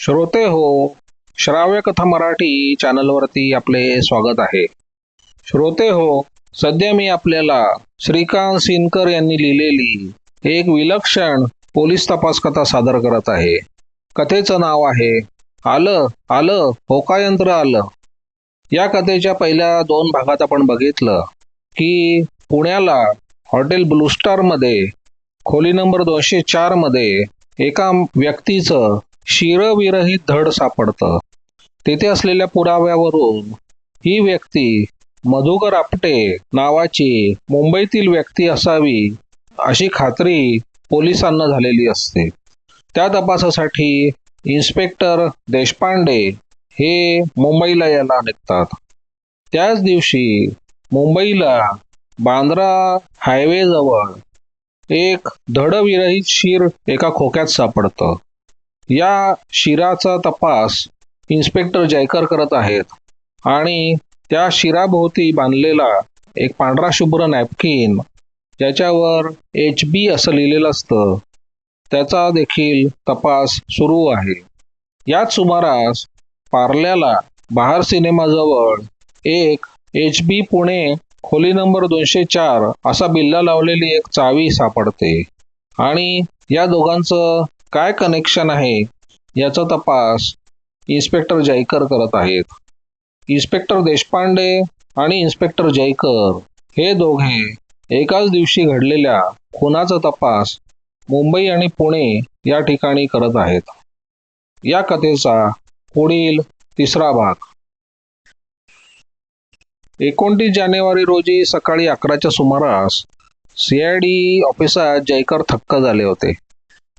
श्रोते हो श्राव्य कथा मराठी चॅनलवरती आपले स्वागत आहे. श्रोते हो सध्या मी आपल्याला श्रीकांत सिनकर यांनी लिहिलेली एक विलक्षण पोलीस तपास कथा सादर करत आहे. कथेचं नाव आहे आलं आलं होकायंत्र आलं. या कथेच्या पहिल्या दोन भागात आपण बघितलं की पुण्याला हॉटेल ब्लू स्टारमध्ये खोली नंबर दोनशे चारमध्ये एका व्यक्तीचं शिरविरहित धड सापडतं. तेथे असलेल्या पुराव्यावरून ही व्यक्ती मधुकर आपटे नावाची मुंबईतील व्यक्ती असावी अशी खात्री पोलिसांना झालेली असते. त्या तपासासाठी इन्स्पेक्टर देशपांडे हे मुंबईला यायला निघतात. त्याच दिवशी मुंबईला बांद्रा हायवेजवळ एक धडविरहित शिर एका खोक्यात सापडतं. या शिराचा तपास इन्स्पेक्टर जयकर करत आहेत. आणि त्या शिराभोवती बांधलेला एक पांढरा शुभ्र नॅपकिन ज्याच्यावर एच बी असं लिहिलेलं असतं त्याचा देखील तपास सुरू आहे. याच सुमारास पार्ल्याला बहार सिनेमाजवळ एक एच बी पुणे खोली नंबर दोनशे चार असा बिल्ला लावलेली एक चावी सापडते. आणि या दोघांचं काय कनेक्शन आहे? याचा तपास इन्स्पेक्टर जयकर करत आहेत. इन्स्पेक्टर देशपांडे आणि इन्स्पेक्टर जयकर हे दोघे एकाच दिवशी घडलेल्या खुनाचा तपास मुंबई आणि पुणे या ठिकाणी करत आहेत. या कथेचा पुढील तिसरा भाग. एकोणतीस जानेवारी रोजी सकाळी अकराच्या सुमारास सीआयडी ऑफिसात जयकर थक्क झाले होते.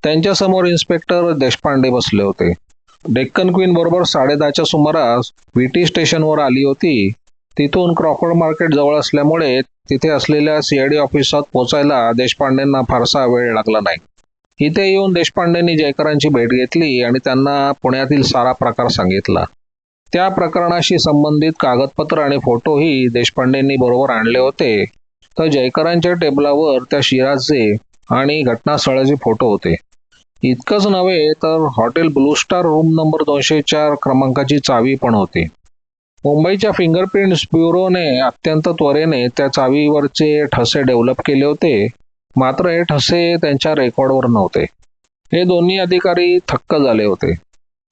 त्यांच्यासमोर इन्स्पेक्टर देशपांडे बसले होते. डेक्कन क्वीन बरोबर साडेदहाच्या सुमारास व्हीटी स्टेशनवर आली होती. तिथून क्रॉफर्ड मार्केट जवळ असल्यामुळे तिथे असलेल्या सीआयडी ऑफिसात पोचायला देशपांडेंना फारसा वेळ लागला नाही. इथे येऊन देशपांडेंनी जयकरांची भेट घेतली आणि त्यांना पुण्यातील सारा प्रकार सांगितला. त्या प्रकरणाशी संबंधित कागदपत्र आणि फोटोही देशपांडेंनी बरोबर आणले होते. तर जयकरांच्या टेबलावर त्या शिराचे आणि घटनास्थळाचे फोटो होते. इतकंच नव्हे तर hotel Blue Star room number दोनशे चार क्रमांकाची चावी पण होती. मुंबईच्या फिंगरप्रिंट्स ब्युरोने अत्यंत त्वरेने त्या चावीवरचे ठसे डेव्हलप केले होते. मात्र हे ठसे त्यांच्या रेकॉर्डवर नव्हते. हे दोन्ही अधिकारी थक्क झाले होते.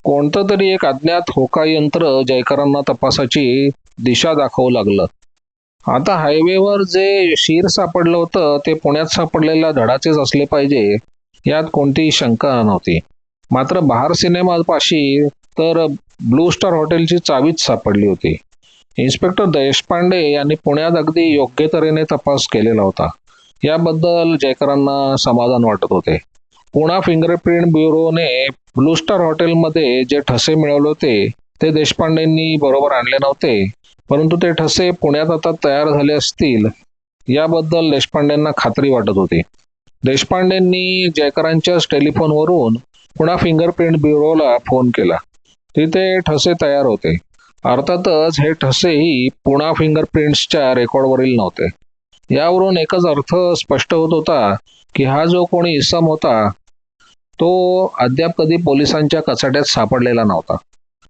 कोणतं तरी एक अज्ञात होका यंत्र जयकरांना तपासाची दिशा दाखवू लागलं. आता हायवेवर जे शिर सापडलं होतं ते पुण्यात सापडलेल्या धडाचेच असले पाहिजे यात कोणतीही शंका नव्हती. मात्र बहार सिनेमापाशी तर ब्लू स्टार हॉटेलची चावीच सापडली होती. इन्स्पेक्टर देशपांडे यांनी पुण्यात अगदी योग्य तऱ्हेने तपास केलेला होता. याबद्दल जयकरांना समाधान वाटत होते. पुणा फिंगरप्रिंट ब्युरोने ब्लू स्टार हॉटेलमध्ये जे ठसे मिळवले होते ते देशपांडेंनी बरोबर आणले नव्हते. परंतु ते ठसे पुण्यात आता तयार झाले असतील याबद्दल देशपांडेंना खात्री वाटत होती. देशपांडेंनी जयकरांच्याच टेलिफोनवरून पुणा फिंगरप्रिंट ब्युरोला फोन केला. तिथे ठसे तयार होते. अर्थातच हे ठसेही पुणा फिंगरप्रिंट्सच्या रेकॉर्डवरील नव्हते. यावरून एकच अर्थ स्पष्ट होत होता की हा जो कोणी इसम होता तो अद्याप कधी पोलिसांच्या कचाट्यात सापडलेला नव्हता.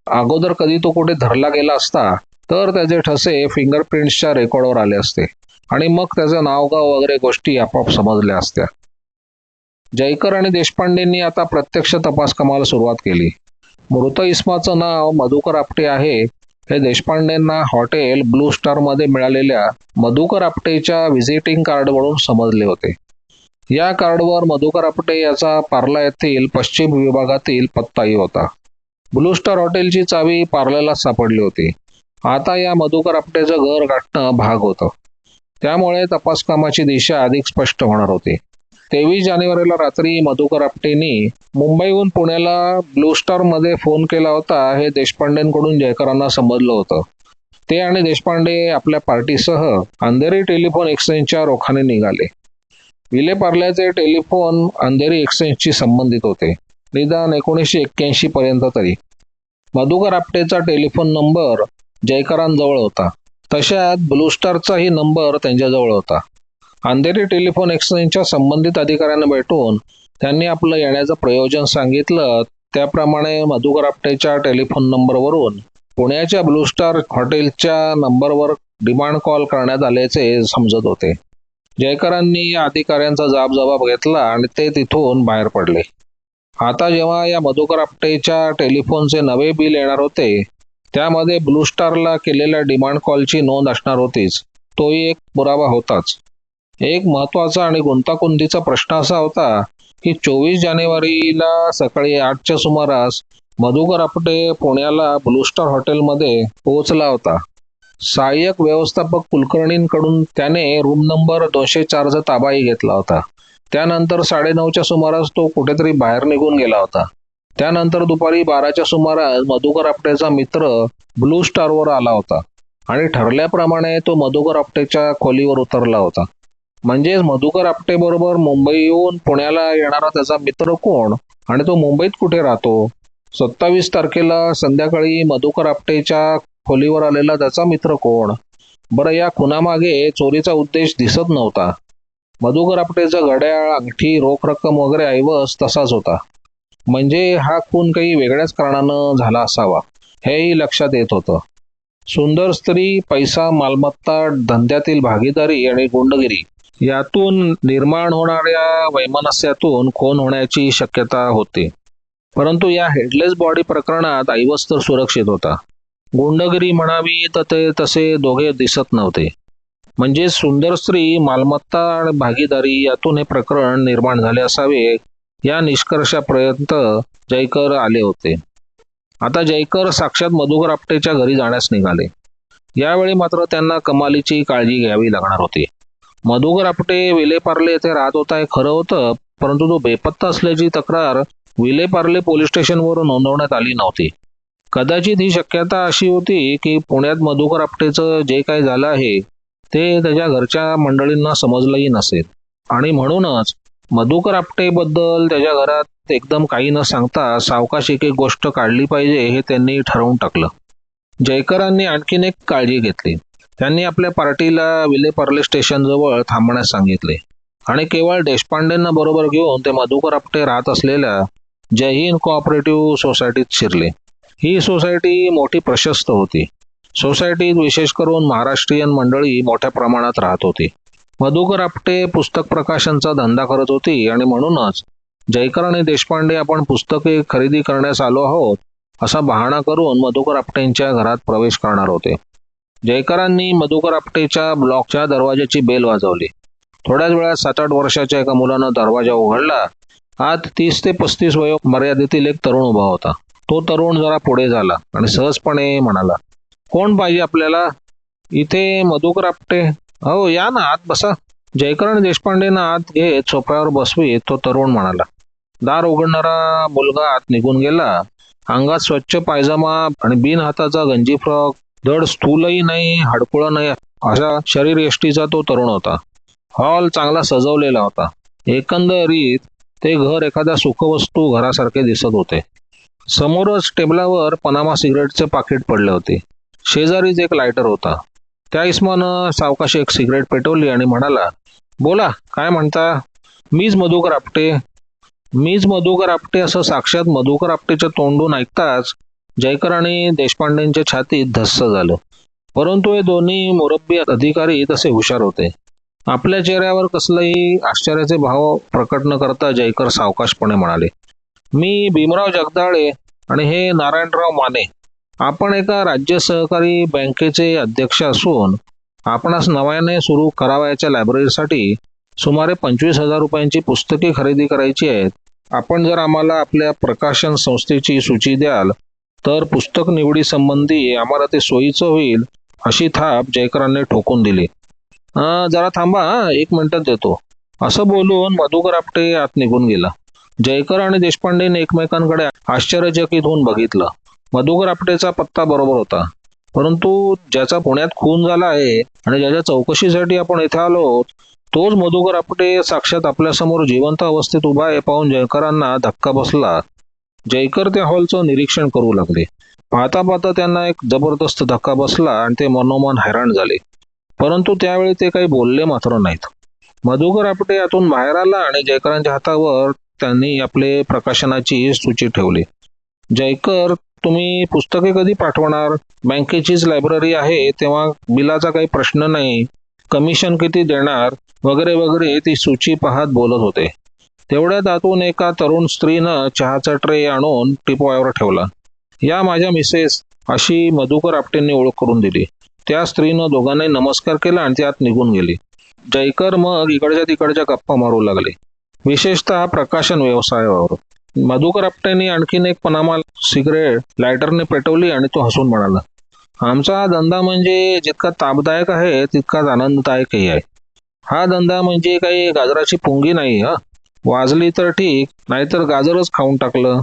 अगोदर कधी तो कुठे धरला गेला असता तर त्याचे ठसे फिंगरप्रिंट्सच्या रेकॉर्डवर आले असते. आणि मग त्याचं नावगाव वगैरे गोष्टी आपोआप समजल्या असत्या. जयकर आणि देशपांडेंनी आता प्रत्यक्ष तपास कामाला सुरुवात केली. मृत इस्माचं नाव मधुकर आपटे आहे. हे देशपांडेंना हॉटेल ब्लू स्टारमध्ये मिळालेल्या मधुकर आपटेच्या व्हिजिटिंग कार्डवरून समजले होते. या कार्डवर मधुकर आपटे याचा पार्ला येथील पश्चिम विभागातील पत्ताही होता. ब्लू स्टार हॉटेलची चावी पार्ल्याला सापडली होती. आता या मधुकर आपटेचं घर गाठणं भाग होतं. त्यामुळे तपास कामाची दिशा अधिक स्पष्ट होणार होती. तेवीस जानेवारीला रात्री मधुकर आपटेंनी मुंबईहून पुण्याला ब्लू स्टारमध्ये फोन केला होता. हे देशपांडेंकडून जयकरांना समजलं होतं. ते आणि देशपांडे आपल्या पार्टीसह अंधेरी टेलिफोन एक्सचेंजच्या रोखाने निघाले. विले पार्ल्याचे टेलिफोन अंधेरी एक्सचेंजशी संबंधित होते. निदान एकोणीसशे एक्क्याऐंशी पर्यंत तरी. मधुकर आपटेचा टेलिफोन नंबर जयकरांजवळ होता. तशात ब्लू स्टारचाही नंबर त्यांच्याजवळ होता. अंधेरी टेलिफोन एक्सचेंजच्या संबंधित अधिकाऱ्यांना भेटून त्यांनी आपलं येण्याचं प्रयोजन सांगितलं. त्याप्रमाणे मधुकर आपटेच्या टेलिफोन नंबरवरून पुण्याच्या ब्लू स्टार हॉटेलच्या नंबरवर डिमांड कॉल करण्यात आल्याचे समजत होते. जयकरांनी या अधिकाऱ्यांचा जाब जबाब घेतला आणि ते तिथून बाहेर पडले. आता जेव्हा या मधुकर आपटेच्या टेलिफोनचे नवे बिल येणार होते त्यामध्ये ब्लू स्टारला केलेल्या डिमांड कॉलची नोंद असणार होतीच. तोही एक पुरावा होताच. एक महत्त्वाचा आणि गुंतागुंतीचा प्रश्न असा होता की चोवीस जानेवारीला सकाळी आठच्या सुमारास मधुकर आपटे पुण्याला ब्लू स्टार हॉटेलमध्ये पोहोचला होता. सहाय्यक व्यवस्थापक कुलकर्णींकडून त्याने रूम नंबर दोनशे चारचा ताबाही घेतला होता. त्यानंतर साडेनऊच्या सुमारास तो कुठेतरी बाहेर निघून गेला होता. त्यानंतर दुपारी बाराच्या सुमारास मधुकर आपटेचा मित्र ब्लू स्टारवर आला होता आणि ठरल्याप्रमाणे तो मधुकर आपटेच्या खोलीवर उतरला होता. म्हणजेच मधुकर आपटे बरोबर मुंबईहून पुण्याला येणारा त्याचा मित्र कोण आणि तो मुंबईत कुठे राहतो? सत्तावीस तारखेला संध्याकाळी मधुकर आपटेच्या खोलीवर आलेला त्याचा मित्र कोण? बरं या खुनामागे चोरीचा उद्देश दिसत नव्हता. मधुकर आपटेचं घड्याळ अंगठी रोख रक्कम वगैरे ऐवज तसाच होता. म्हणजे हा खून काही वेगळ्याच कारणानं झाला असावा हेही लक्षात येत होतं. सुंदर स्त्री पैसा मालमत्ता धंद्यातील भागीदारी आणि गुंडगिरी यातून निर्माण होणाऱ्या वैमनस्यातून खून होण्याची शक्यता होती. परंतु या हेडलेस बॉडी प्रकरणात ऐवज तर सुरक्षित होता. गुंडगिरी म्हणावी तर ते तसे दोघे दिसत नव्हते. म्हणजे सुंदर स्त्री मालमत्ता आणि भागीदारी यातून हे प्रकरण निर्माण झाले असावे या निष्कर्षापर्यंत जयकर आले होते. आता जयकर साक्षात मधुकर आपटेच्या घरी जाण्यास निघाले. यावेळी मात्र त्यांना कमालीची काळजी घ्यावी लागणार होती. मधुकर आपटे विलेपार्ले येथे राहत होता हे खरं होतं परंतु तो बेपत्ता असल्याची तक्रार विलेपार्ले पोलीस स्टेशनवर नोंदवण्यात आली नव्हती. कदाचित ही शक्यता अशी होती की पुण्यात मधुकर आपटेचं जे काही झालं आहे ते त्याच्या घरच्या मंडळींना समजलंही नसेल. आणि म्हणूनच मधुकर आपटेबद्दल त्याच्या घरात एकदम काही न सांगता सावकाश एक एक गोष्ट काढली पाहिजे हे त्यांनी ठरवून टाकलं. जयकरांनी आणखीन एक काळजी घेतली. त्यांनी आपल्या पार्टीला विलेपार्ले स्टेशनजवळ थांबण्यास सांगितले. आणि केवळ देशपांडेंना बरोबर घेऊन ते मधुकर आपटे राहत असलेल्या जय हिंद कोऑपरेटिव्ह सोसायटीत शिरले. ही सोसायटी मोठी प्रशस्त होती. सोसायटीत विशेष करून महाराष्ट्रीयन मंडळी मोठ्या प्रमाणात राहत होती. मधुकर आपटे पुस्तक प्रकाशनचा धंदा करत होती आणि म्हणूनच जयकर आणि देशपांडे आपण पुस्तके खरेदी करण्यास आलो आहोत असा बहाणा करून मधुकर आपटेंच्या घरात प्रवेश करणार होते. जयकरांनी मधुकर आपटेच्या ब्लॉकच्या दरवाजाची बेल वाजवली. थोड्याच वेळात सात आठ वर्षाच्या एका मुलानं दरवाजा उघडला. आत तीस ते पस्तीस वयो मर्यादेतील एक तरुण उभा होता. तो तरुण जरा पुढे झाला आणि सहजपणे म्हणाला कोण पाहिजे आपल्याला? इथे मधुकर आपटे हो या ना आत बसा. जयकरण देशपांडेना देशपांडेंना आत घेत सोफ्यावर बसवीत तो तरुण म्हणाला. दार उघडणारा मुलगा आत निघून गेला. अंगात स्वच्छ पायजामा आणि बिन हाताचा गंजी फ्रॉक धड स्थूलही नाही हाडकुळा नाही अशा शरीर यष्टीचा तो तरुण होता. हॉल चांगला सजवलेला होता. एकंदरीत ते घर एखाद्या सुखवस्तू घरासारखे दिसत होते. समोरच टेबलावर पनामा सिगरेटचे पाकिट पडले होते. शेजारीच एक लायटर होता. त्या इस्मानं सावकाशी एक सिगरेट पेटवली आणि म्हणाला बोला काय म्हणता? मीच मधुकर आपटे. मीच मधुकर आपटे असं साक्षात मधुकर आपटेच्या तोंडून ऐकताच जयकर आणि देशपांडेंच्या छातीत धस्स झालं. परंतु हे दोन्ही मुरब्बी अधिकारी तसे हुशार होते. आपल्या चेहऱ्यावर कसलंही आश्चर्याचे भाव प्रकट न करता जयकर सावकाशपणे म्हणाले मी भीमराव जगदाळे आणि हे नारायणराव माने. आपण एका राज्य सहकारी बँकेचे अध्यक्ष असून आपणास नव्याने सुरू करावयाच्या लायब्ररीसाठी सुमारे पंचवीस हजार रुपयांची पुस्तके खरेदी करायची आहेत. आपण जर आम्हाला आपल्या प्रकाशन संस्थेची सूची द्याल तर पुस्तक निवडी संबंधी आम्हाला ते सोयीचं होईल अशी थाप जयकरांनी ठोकून दिली. जरा थांबा एक मिनिटात देतो. असं बोलून मधुकर आपटे आत निघून गेला. जयकर आणि देशपांडेने एकमेकांकडे आश्चर्यचकित होऊन बघितलं. मधुकर आपटेचा पत्ता बरोबर होता. परंतु ज्याचा पुण्यात खून झाला आहे आणि ज्याच्या चौकशीसाठी आपण येथे आलो तोच मधुकर आपटे साक्षात आपल्यासमोर जिवंत अवस्थेत उभा आहे पाहून जयकरांना धक्का बसला. जयकर त्या हॉलचं निरीक्षण करू लागले. पाहता पाहता त्यांना एक जबरदस्त धक्का बसला आणि ते मनोमन हैराण झाले. परंतु त्यावेळी ते काही बोलले मात्र नाहीत. मधुकर आपटे यातून बाहेर आला आणि जयकरांच्या हातावर त्यांनी आपले प्रकाशनाची सूची ठेवली. जयकर तुम्ही पुस्तके कधी पाठवणार? बँकेचीच लायब्ररी आहे तेव्हा बिलाचा काही प्रश्न नाही. कमिशन किती देणार? वगैरे वगैरे ती सूची पाहत बोलत होते. तेवढ्यात आतून एका तरुण स्त्रीनं चहाचा ट्रे आणून टिपवायावर ठेवला. या माझ्या मिसेस अशी मधुकर आपटेंनी ओळख करून दिली. त्या स्त्रीनं दोघांनाही नमस्कार केला आणि त्यात निघून गेली. जयकर मग इकडच्या तिकडच्या गप्पा मारू लागले. विशेषतः प्रकाशन व्यवसायावर. मधुकर आपटेंनी आणखीन एक पनामा सिगरेट लायटरने पेटवली आणि तो हसून म्हणाला आमचा धंदा म्हणजे जितका तापदायक आहे तितकाच आनंददायकही आहे. हा धंदा म्हणजे काही गाजराची पुंगी नाही हा? वाजली तर ठीक नाहीतर गाजरच खाऊन टाकलं.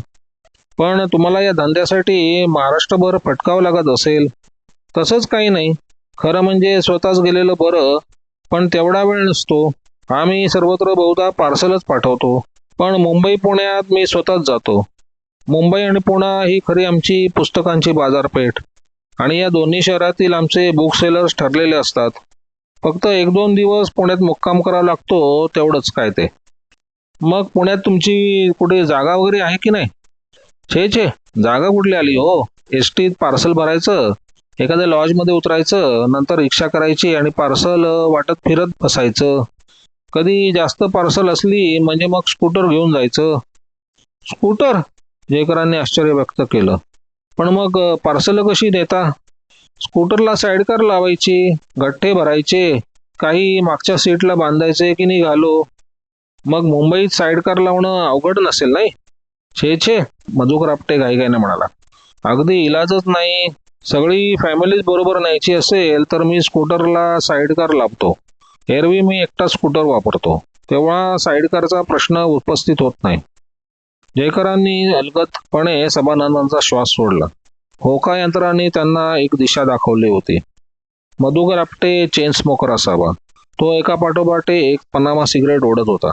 पण तुम्हाला या धंद्यासाठी महाराष्ट्रभर फटकावं लागत असेल. तसंच काही नाही. खरं म्हणजे स्वतःच गेलेलं बरं पण तेवढा वेळ नसतो. आम्ही सर्वत्र बहुधा पार्सलच पाठवतो. पण मुंबई पुण्यात मी स्वतःच जातो. मुंबई आणि पुणा ही खरी आमची पुस्तकांची बाजारपेठ. आणि या दोन्ही शहरातील आमचे बुक सेलर्स ठरलेले असतात. फक्त एक दोन दिवस पुण्यात मुक्काम करावा लागतो तेवढंच काय ते. मग पुण्यात तुमची कुठे जागा वगैरे आहे की नाही? छे छे जागा कुठली आली? हो एस टीत पार्सल भरायचं एखाद्या लॉजमध्ये उतरायचं नंतर रिक्षा करायची आणि पार्सल वाटत फिरत बसायचं. कधी जास्त पार्सल असली म्हणजे मग स्कूटर घेऊन जायचं. स्कूटर जयकरांनी आश्चर्य व्यक्त केलं. पण मग पार्सल कशी देता? स्कूटरला साईडकार लावायची गठ्ठे भरायचे काही मागच्या सीटला बांधायचे की नाही घालो? मग मुंबईत साईड कार लावणं अवघड नसेल नाही? छे छे मधुकर आपटे घाईघाईने म्हणाला. अगदी इलाजच नाही. सगळी फॅमिलीच बरोबर न्यायची असेल तर मी स्कूटरला साईड कार लावतो. एरवी मी एकटा स्कूटर वापरतो. तेव्हा साईडकारचा प्रश्न उपस्थित होत नाही. जयकरांनी अलगतपणे सभानंदांचा श्वास सोडला. होका यंत्राने त्यांना एक दिशा दाखवली होती. मधुकर आपटे चेन स्मोकर असावा. तो एका पाठोपाठे एक पनामा सिगरेट ओढत होता.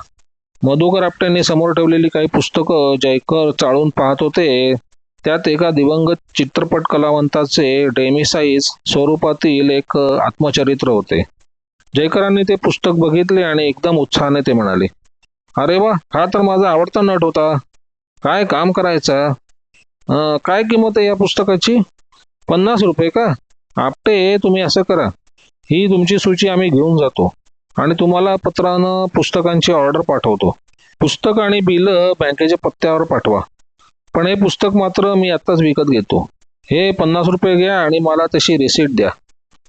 मधुकर आपट्यांनी समोर ठेवलेली काही पुस्तकं जयकर चाळून पाहत होते. त्यात एका दिवंगत चित्रपट कलावंताचे डेमिसाईज स्वरूपातील एक आत्मचरित्र होते. जयकरांनी ते पुस्तक बघितले आणि एकदम उत्साहाने ते म्हणाले अरे वा हा तर माझा आवडता नट होता. काय काम करायचा? काय किंमत आहे या पुस्तकाची? पन्नास रुपये का? आपटे तुम्ही असं करा. ही तुमची सूची आम्ही घेऊन जातो आणि तुम्हाला पत्रानं पुस्तकांची ऑर्डर पाठवतो. पुस्तक आणि बिल बँकेच्या पत्त्यावर पाठवा. पण हे पुस्तक मात्र मी आत्ताच विकत घेतो. हे पन्नास रुपये घ्या आणि मला तशी रिसीट द्या.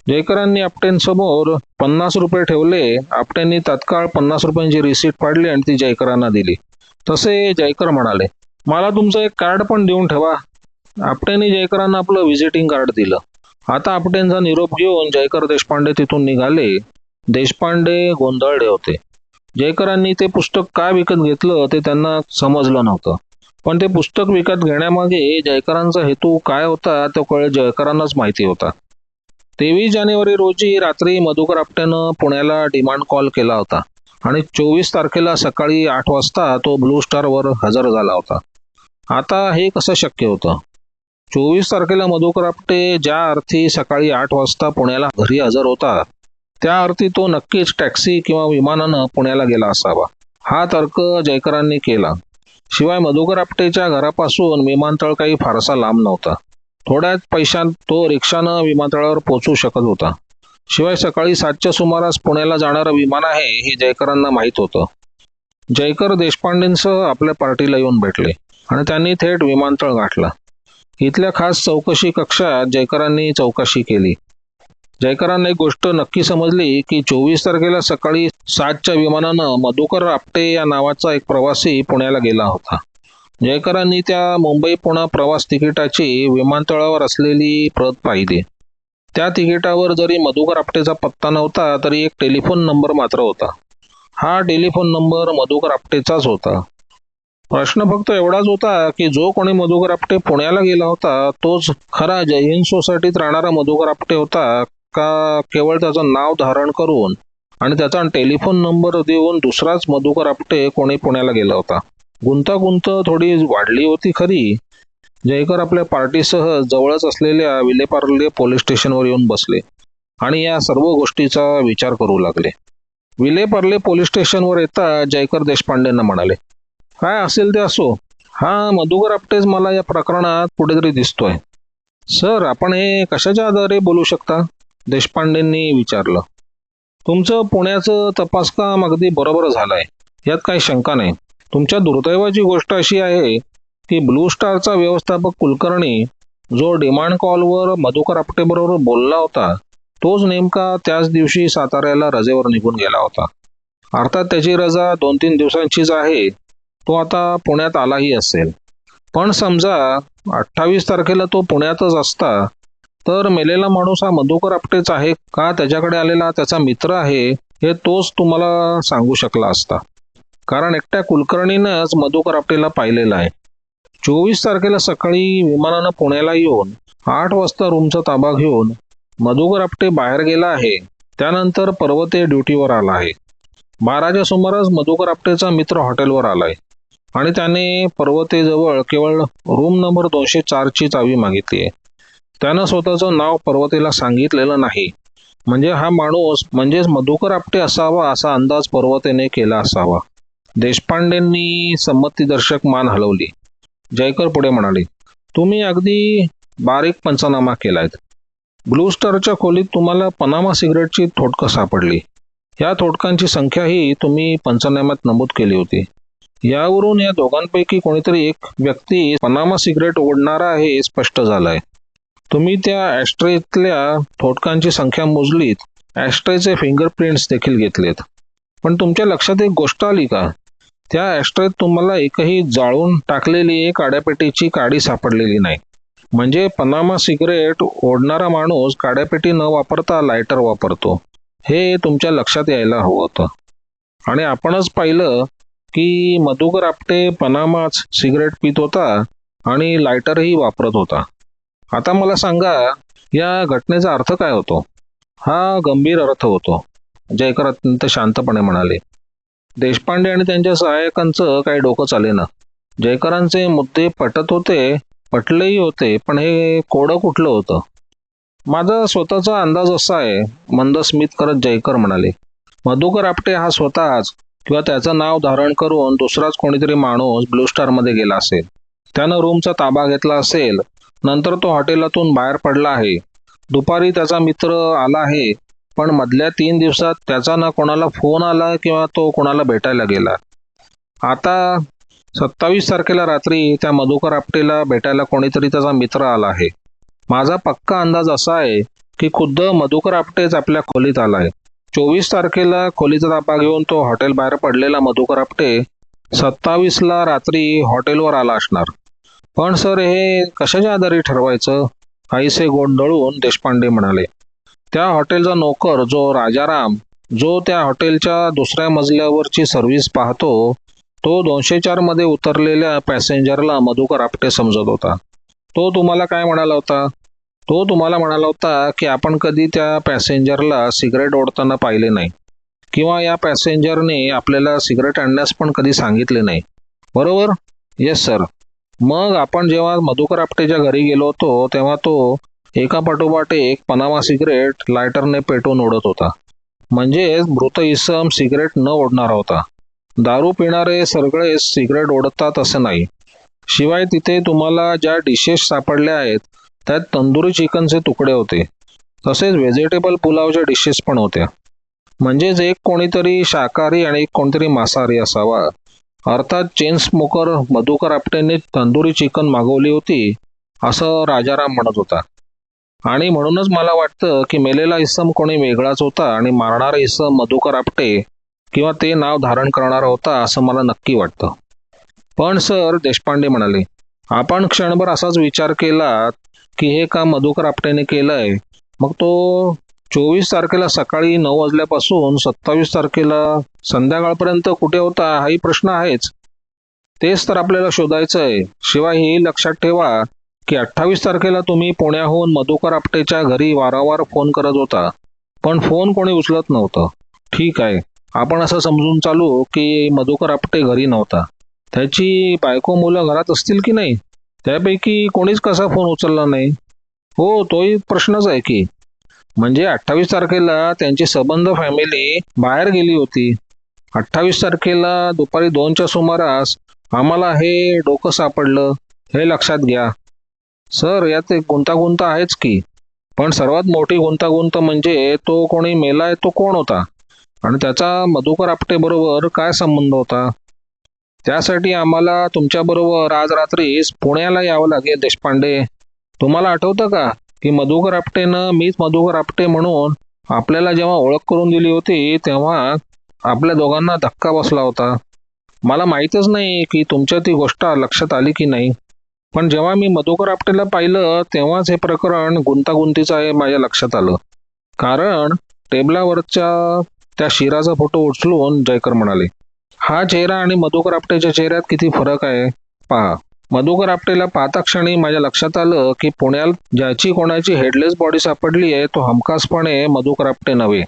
जयकरांनी आपटेंसमोर पन्नास रुपये ठेवले. आपट्यांनी तात्काळ पन्नास रुपयांची रिसीट पाडली आणि ती जयकरांना दिली. तसे जयकर म्हणाले मला तुमचं एक कार्ड पण देऊन ठेवा. आपट्यांनी जयकरांना आपलं व्हिजिटिंग कार्ड दिलं. आता आपटेंचा निरोप घेऊन जयकर देशपांडे तिथून निघाले. देशपांडे गोंधळले होते. जयकरांनी ते पुस्तक काय विकत घेतलं ते त्यांना समजलं नव्हतं. पण ते पुस्तक विकत घेण्यामागे जयकरांचा हेतू काय होता तो कळ जयकरांनाच माहिती होता. तेवीस जानेवारी रोजी रात्री मधुकर आपट्यानं पुण्याला डिमांड कॉल केला होता. आणि चोवीस तारखेला सकाळी आठ वाजता तो ब्लू स्टारवर हजर झाला होता. आता हे कसं शक्य होतं? चोवीस तारखेला मधुकर आपटे ज्या अर्थी सकाळी आठ वाजता पुण्याला घरी हजर होता त्या अर्थी तो नक्कीच टॅक्सी किंवा विमानानं पुण्याला गेला असावा. हा तर्क जयकरांनी केला. शिवाय मधुकर आपटेच्या घरापासून विमानतळ काही फारसा लांब नव्हता. थोड्याच पैशात तो रिक्षानं विमानतळावर पोहोचू शकत होता. शिवाय सकाळी सातच्या सुमारास पुण्याला जाणारं विमान आहे हे जयकरांना माहीत होतं. जयकर देशपांडेंसह आपल्या पार्टीला येऊन भेटले आणि त्यांनी थेट विमानतळ गाठला. इथल्या खास चौकशी कक्षात जयकरांनी चौकशी केली. जयकरांना एक गोष्ट नक्की समजली की चोवीस तारखेला सकाळी सातच्या विमानानं मधुकर आपटे या नावाचा एक प्रवासी पुण्याला गेला होता. जयकरांनी त्या मुंबई पुणा प्रवास तिकिटाची विमानतळावर असलेली प्रत पाहिली. त्या तिकिटावर जरी मधुकर आपटेचा पत्ता नव्हता तरी एक टेलिफोन नंबर मात्र होता. हा टेलिफोन नंबर मधुकर आपटेचाच होता. प्रश्न फक्त एवढाच होता की जो कोणी मधुकर आपटे पुण्याला गेला होता तोच खरा जय हिंद सोसायटीत राहणारा मधुकर आपटे होता का केवळ त्याचं नाव धारण करून आणि त्याचा टेलिफोन नंबर देऊन दुसराच मधुकर आपटे कोणी पुण्याला गेला होता? गुंतागुंत थोडी वाढली होती खरी. जयकर आपल्या पार्टीसह जवळच असलेल्या विलेपार्ले पोलीस स्टेशनवर येऊन बसले आणि या सर्व गोष्टीचा विचार करू लागले. विलेपार्ले पोलीस स्टेशनवर येता जयकर देशपांडेंना म्हणाले काय असेल ते असो. हा मधुकर आपटेच मला या प्रकरणात कुठेतरी दिसतोय. सर आपण हे कशाच्या आधारे बोलू शकता? देशपांडेंनी विचारलं. तुमचं पुण्याचं तपास काम अगदी बरोबर झालंय. यात काही शंका नाही. तुमच्या दुर्दैवाची गोष्ट अशी आहे की ब्लू स्टारचा व्यवस्थापक कुलकर्णी जो डिमांड कॉलवर मधुकर आपटेबरोबर बोलला होता तोच नेमका त्याच दिवशी साताऱ्याला रजेवर निघून गेला होता. अर्थात त्याची रजा दोन तीन दिवसांचीच आहे तो आता पुण्यात आलाही असेल. पण समजा अठ्ठावीस तारखेला तो पुण्यातच असता तर मेलेला माणूस हा मधुकर आपटेच आहे का? त्याच्याकडे आलेला त्याचा मित्र आहे हे तोच तुम्हाला सांगू शकला असता. कारण एकट्या कुलकर्णीनंच मधुकर आपटेला पाहिलेलं आहे. चोवीस तारखेला सकाळी विमानानं पुण्याला येऊन आठ वाजता रूमचा ताबा घेऊन मधुकर आपटे बाहेर गेला आहे. त्यानंतर पर्वते ड्युटीवर आला आहे. बाराच्या सुमारास मधुकर आपटेचा मित्र हॉटेलवर आलाय. आणि त्याने पर्वतेजवळ केवळ रूम नंबर दोनशे चारची चावी मागितली आहे. त्यानं स्वतःचं नाव पर्वतेला सांगितलेलं नाही. म्हणजे हा माणूस म्हणजेच मधुकर आपटे असावा असा अंदाज पर्वतेने केला असावा. देशपांडेंनी संमतीदर्शक मान हलवली. जयकर पुढे म्हणाले तुम्ही अगदी बारीक पंचनामा केलायत. ब्लू स्टारच्या खोलीत तुम्हाला पनामा सिगरेटची थोडकं सापडली. या थोडकांची संख्याही तुम्ही पंचनाम्यात नमूद केली होती. यावरून या दोघांपैकी कोणीतरी एक व्यक्ती पनामा सिगरेट ओढणारा आहे हे स्पष्ट झालंय. तुम्ही त्या ॲस्ट्रेतल्या थोटकांची संख्या मोजलीत. ॲस्ट्रेचे फिंगरप्रिंट्स देखील घेतलेत. पण तुमच्या लक्षात एक गोष्ट आली का? त्या ॲस्ट्रेत तुम्हाला एकही जाळून टाकलेली एक काड्यापेटीची काडी सापडलेली नाही. म्हणजे पनामा सिगरेट ओढणारा माणूस काड्यापेटी न वापरता लायटर वापरतो. हे तुमच्या लक्षात यायला हवं होतं. आणि आपणच पाहिलं की मधुकर आपटे पनामाच सिगरेट पित होता आणि लायटरही वापरत होता. आता मला सांगा या घटनेचा अर्थ काय होतो? हा गंभीर अर्थ होतो. जयकर अत्यंत शांतपणे म्हणाले. देशपांडे आणि त्यांच्या सहाय्यकांचं काही डोकं चालेना. जयकरांचे मुद्दे पटत होते पटलेही होते पण हे कोडं कुठलं होतं? माझा स्वतःचा अंदाज असा आहे मंद स्मित करत जयकर म्हणाले. मधुकर आपटे हा स्वतःच किंवा त्याचं नाव धारण करून दुसराच कोणीतरी माणूस ब्लू स्टारमध्ये गेला असेल. त्यानं रूमचा ताबा घेतला असेल नंतर तो हॉटेलातून बाहेर पडला आहे. दुपारी त्याचा मित्र आला आहे पण मधल्या तीन दिवसात त्याचा ना कोणाला फोन आला किंवा तो कोणाला भेटायला गेला. आता सत्तावीस तारखेला रात्री त्या मधुकर आपटेला भेटायला कोणीतरी त्याचा मित्र आला आहे. माझा पक्का अंदाज असा आहे की खुद्द मधुकर आपटेच आपल्या खोलीत आला आहे. चोवीस तारखेला खोलीचा ताबा घेऊन तो हॉटेल बाहेर पडलेला मधुकर आपटे सत्तावीसला रात्री हॉटेलवर आला असणार. पण सर हे कशाच्या आधारे ठरवायचं? काहीसे गोंधळून देशपांडे म्हणाले. त्या हॉटेलचा नोकर जो राजाराम जो त्या हॉटेलच्या दुसऱ्या मजल्यावरची सर्व्हिस पाहतो तो दोनशे चारमध्ये उतरलेल्या पॅसेंजरला मधुकर आपटे समजत होता. तो तुम्हाला काय म्हणाला होता? तो तुम्हाला म्हणाला होता की आपण कधी त्या पॅसेंजरला सिगरेट ओढताना पाहिले नाही. किंवा या पॅसेंजरने आपल्याला सिगरेट आणण्यास पण कधी सांगितले नाही. बरोबर? येस सर मग आपण जेव्हा मधुकर आपटेच्या घरी गेलो होतो तेव्हा तो एका पाठोपाठ एक पनामा सिगरेट लायटरने पेटवून ओढत होता. म्हणजेच मृत इसम सिगरेट न ओढणारा होता. दारू पिणारे सगळे सिगरेट ओढतात असं नाही. शिवाय तिथे तुम्हाला ज्या डिशेस सापडल्या आहेत त्यात तंदुरी चिकनचे तुकडे होते. तसेच व्हेजिटेबल पुलावच्या डिशेस पण होत्या. म्हणजेच एक कोणीतरी शाकाहारी आणि एक कोणीतरी मांसाहारी असावा. अर्थात चेन स्मोकर मधुकर आपटेने तंदुरी चिकन मागवली होती असं राजाराम म्हणत होता. आणि म्हणूनच मला वाटतं की मेलेला इसम कोणी वेगळाच होता आणि मारणारा इसम मधुकर आपटे किंवा ते नाव धारण करणारा होता असं मला नक्की वाटतं. पण सर देशपांडे म्हणाले आपण क्षणभर असाच विचार केला की हे काम मधुकर आपटेने केलंय. मग तो चोवीस तारखेला सकाळी नऊ वाजल्यापासून सत्तावीस तारखेला संध्याकाळपर्यंत कुठे होता हाही प्रश्न आहेच. तेच तर आपल्याला शोधायचं आहे शिवाय हे लक्षात ठेवा की अठ्ठावीस तारखेला तुम्ही पुण्याहून मधुकर आपटेच्या घरी वारंवार फोन करत होता. पण फोन कोणी उचलत नव्हतं. ठीक आहे. आपण असं समजून चालू की मधुकर आपटे घरी नव्हता. त्याची बायको मुलं घरात असतील की नाही? त्यापैकी कोणीच कसा फोन उचलला नाही? हो तोही प्रश्नच आहे की. म्हणजे अठ्ठावीस तारखेला त्यांची सबंध फॅमिली बाहेर गेली होती. अठ्ठावीस तारखेला दुपारी दोनच्या सुमारास आम्हाला हे डोकं सापडलं. हे लक्षात घ्या. सर यात एक गुंतागुंत आहेच की. पण सर्वात मोठी गुंतागुंत म्हणजे तो कोणी मेलाय तो कोण होता? आणि त्याचा मधुकर आपटे बरोबर काय संबंध होता? त्यासाठी आम्हाला तुमच्याबरोबर आज रात्री पुण्याला यावं लागेल देशपांडे. तुम्हाला आठवतं का की मधुकर आपटेनं मीच मधुकर आपटे म्हणून आपल्याला जेव्हा ओळख करून दिली होती तेव्हा आपल्या दोघांना धक्का बसला होता. मला माहीतच नाही की तुमच्या ती गोष्ट लक्षात आली की नाही. पण जेव्हा मी मधुकर आपटेला पाहिलं तेव्हाच हे प्रकरण गुंतागुंतीचं आहे माझ्या लक्षात आलं. कारण टेबलावरच्या त्या शिराचा फोटो उचलून जयकर म्हणाले हा चेहरा आणि मधुकर आपटेच्या चेहऱ्यात किती फरक आहे? पहा मधुकर आपटेला पाहता क्षणी माझ्या लक्षात आलं की पुण्यात ज्याची कोणाची हेडलेस बॉडी सापडली आहे तो हमखासपणे मधुकर आपटे नव्हे.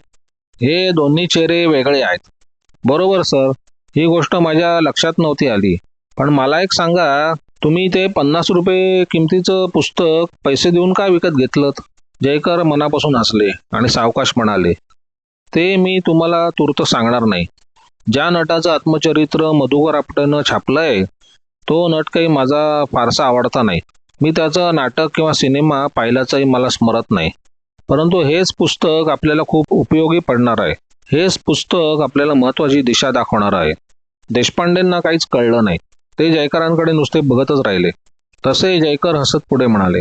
हे दोन्ही चेहरे वेगळे आहेत. बरोबर सर. ही गोष्ट माझ्या लक्षात नव्हती आली. पण मला एक सांगा तुम्ही ते पन्नास रुपये किमतीचं पुस्तक पैसे देऊन का विकत घेतलं जयकर मनापासून हसले आणि सावकाश म्हणाले ते मी तुम्हाला तूर्त सांगणार नाही. ज्या नटाचं आत्मचरित्र मधुकर आपटेनं छापलंय तो नट काही माझा फारसा आवडता नाही. मी त्याचं नाटक किंवा सिनेमा पाहिल्याचंही मला स्मरत नाही. परंतु हेच पुस्तक आपल्याला खूप उपयोगी पडणार आहे. हेच पुस्तक आपल्याला महत्त्वाची दिशा दाखवणार आहे. देशपांडेंना काहीच कळलं नाही. ते जयकरांकडे नुसते बघतच राहिले. तसे जयकर हसत पुढे म्हणाले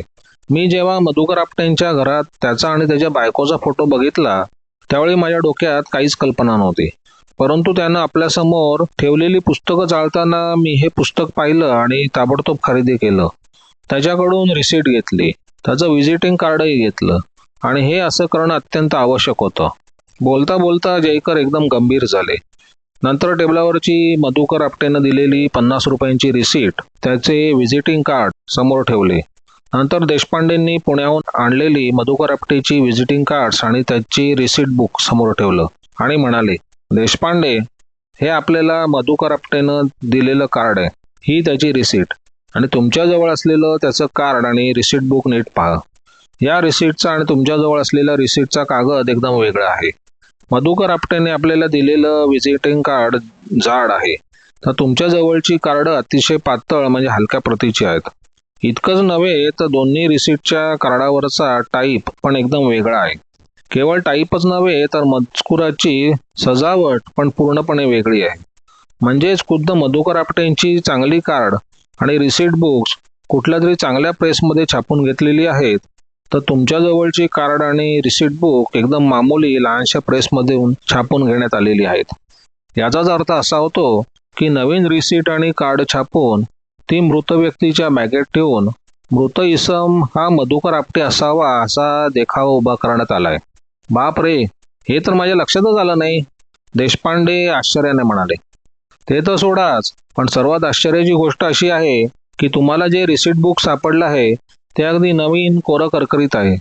मी जेव्हा मधुकर आपटेंच्या घरात त्याचा आणि त्याच्या बायकोचा फोटो बघितला त्यावेळी माझ्या डोक्यात काहीच कल्पना नव्हती. परंतु त्यानं आपल्यासमोर ठेवलेली पुस्तकं चालताना मी हे पुस्तक पाहिलं आणि ताबडतोब खरेदी केलं. त्याच्याकडून रिसीट घेतली त्याचं व्हिजिटिंग कार्डही घेतलं आणि हे असं करणं अत्यंत आवश्यक होतं. बोलता बोलता जयकर एकदम गंभीर झाले. नंतर टेबलावरची मधुकर आपटेनं दिलेली पन्नास रुपयांची रिसीट त्याचे व्हिजिटिंग कार्ड समोर ठेवले. नंतर देशपांडेंनी पुण्याहून आणलेली मधुकर आपटेची व्हिजिटिंग कार्ड्स आणि त्याची रिसीट बुक समोर ठेवलं आणि म्हणाले देशपांडे हे आपल्याला मधुकर आपटेनं दिलेलं कार्ड आहे. ही त्याची रिसीट आणि तुमच्याजवळ असलेलं त्याचं कार्ड आणि रिसीट बुक नीट पहा. या रिसीटचा आणि तुमच्याजवळ असलेल्या रिसीटचा कागद एकदम वेगळा आहे. मधुकर आपटेने आपल्याला दिलेलं व्हिजिटिंग कार्ड जाड आहे. तर तुमच्या जवळची कार्ड अतिशय पातळ म्हणजे हलक्या प्रतीची आहेत. इतकंच नव्हे तर दोन्ही रिसिटच्या कार्डावरचा टाईप पण एकदम वेगळा आहे. केवळ टाईपच नव्हे तर मजकुराची सजावट पण पूर्णपणे वेगळी आहे. म्हणजेच खुद्द मधुकर आपटेंची चांगली कार्ड आणि रिसिट बुक्स कुठल्या तरी चांगल्या प्रेसमध्ये छापून घेतलेली आहेत तर तुमच्या जवळचे कार्ड आणि रिसिट बुक एकदम मामूली लहानशा प्रेसमध्ये छापून घेण्यात आलेली आहेत. याचाच अर्थ असा होतो की नवीन रिसिट आणि कार्ड छापून ती मृत व्यक्तीच्या बॅगेत ठेवून मृत इसम हा मधुकर आपटे असावा असा देखावा उभा करण्यात आलाय. बाप रे हे तर माझ्या लक्षातच आलं नाही. देशपांडे आश्चर्याने म्हणाले. ते तर सोडाच पण सर्वात आश्चर्याची गोष्ट अशी आहे की तुम्हाला जे रिसिट बुक सापडलं आहे ते अगदी नवीन कोरं करकरीत आहे.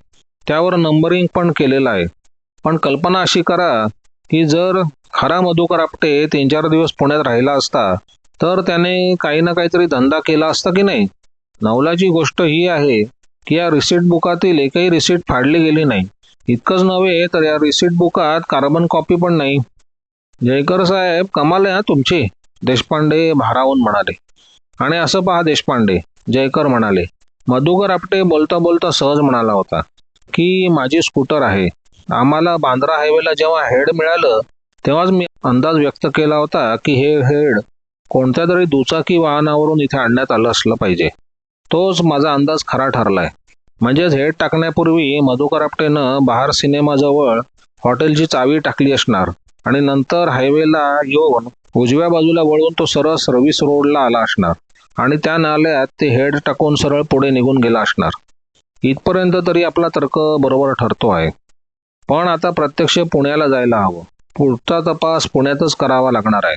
त्यावर नंबरिंग पण केलेलं आहे. पण कल्पना अशी करा की जर खरा मधुकर आपटे तीन चार दिवस पुण्यात राहिला असता तर त्याने काही ना काहीतरी धंदा केला असता की नाही? नवलाची गोष्ट ही आहे की या रिसीट बुकातील एकही रिसीट फाडली गेली नाही. इतकंच नव्हे तर या रिसीट बुकात कार्बन कॉपी पण नाही. जयकर साहेब कमाल आहे तुमची देशपांडे भारावून म्हणाले. आणि असं पहा देशपांडे जयकर म्हणाले. मधुकर आपटे बोलता बोलता सहज म्हणाला होता की माझी स्कूटर आहे. आम्हाला बांद्रा हायवेला जेव्हा हेड मिळालं तेव्हाच मी अंदाज व्यक्त केला होता की हे हेड कोणत्या तरी दुचाकी वाहनावरून इथे आणण्यात आलं असलं पाहिजे. तोच माझा अंदाज खरा ठरलाय. म्हणजेच हेड टाकण्यापूर्वी मधुकर आपटेनं बहार सिनेमाजवळ हॉटेलची चावी टाकली असणार आणि नंतर हायवेला येऊन उजव्या बाजूला वळून तो सरळ सर्व्हिस रोडला आला असणार. आणि त्या नाल्यात ते हेड टाकून सरळ पुढे निघून गेला असणार. इथपर्यंत तरी आपला तर्क बरोबर ठरतो आहे. पण आता प्रत्यक्ष पुण्याला जायला हवं. पुढचा तपास पुण्यातच करावा लागणार आहे.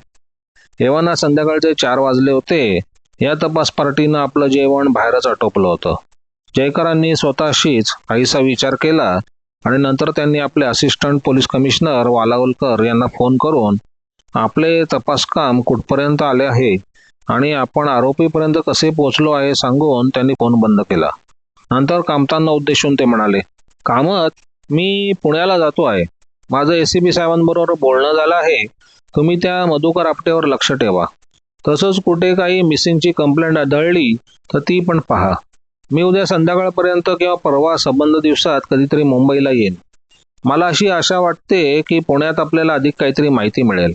एव्हाना संध्याकाळचे चार वाजले होते. या तपास पार्टीनं आपलं जेवण बाहेरच आटोपलं होतं. जयकरांनी स्वतःशीच काहीसा विचार केला आणि नंतर त्यांनी आपले असिस्टंट पोलीस कमिशनर वालावलकर यांना फोन करून आपले तपासकाम कुठपर्यंत आले आहे? आणि आपण आरोपीपर्यंत कसे पोहोचलो आहे सांगून त्यांनी फोन बंद केला. नंतर कामतांना उद्देशून ते म्हणाले कामत मी पुण्याला जातो आहे. माझं ए सी बी साहेबांबरोबर बोलणं झालं आहे. तुम्ही त्या मधुकर आपटेवर लक्ष ठेवा. तसंच कुठे काही मिसिंगची कंप्लेंट आढळली तर ती पण पहा. मी उद्या संध्याकाळपर्यंत किंवा परवा संबंध दिवसात कधीतरी मुंबईला येईन. मला अशी आशा वाटते की पुण्यात आपल्याला अधिक काहीतरी माहिती मिळेल.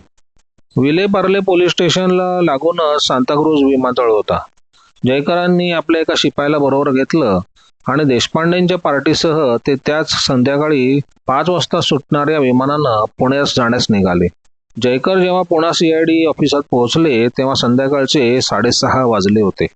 विलेपार्ले पोलीस स्टेशनला लागूनच सांताक्रूज विमानतळ होता. जयकरांनी आपल्या एका शिपायाला बरोबर घेतलं आणि देशपांडेंच्या पार्टीसह ते त्याच संध्याकाळी पाच वाजता सुटणाऱ्या विमानानं पुण्यास जाण्यास निघाले. जयकर जेव्हा पुणा सीआयडी ऑफिसात पोहोचले तेव्हा संध्याकाळचे साडेसहा वाजले होते.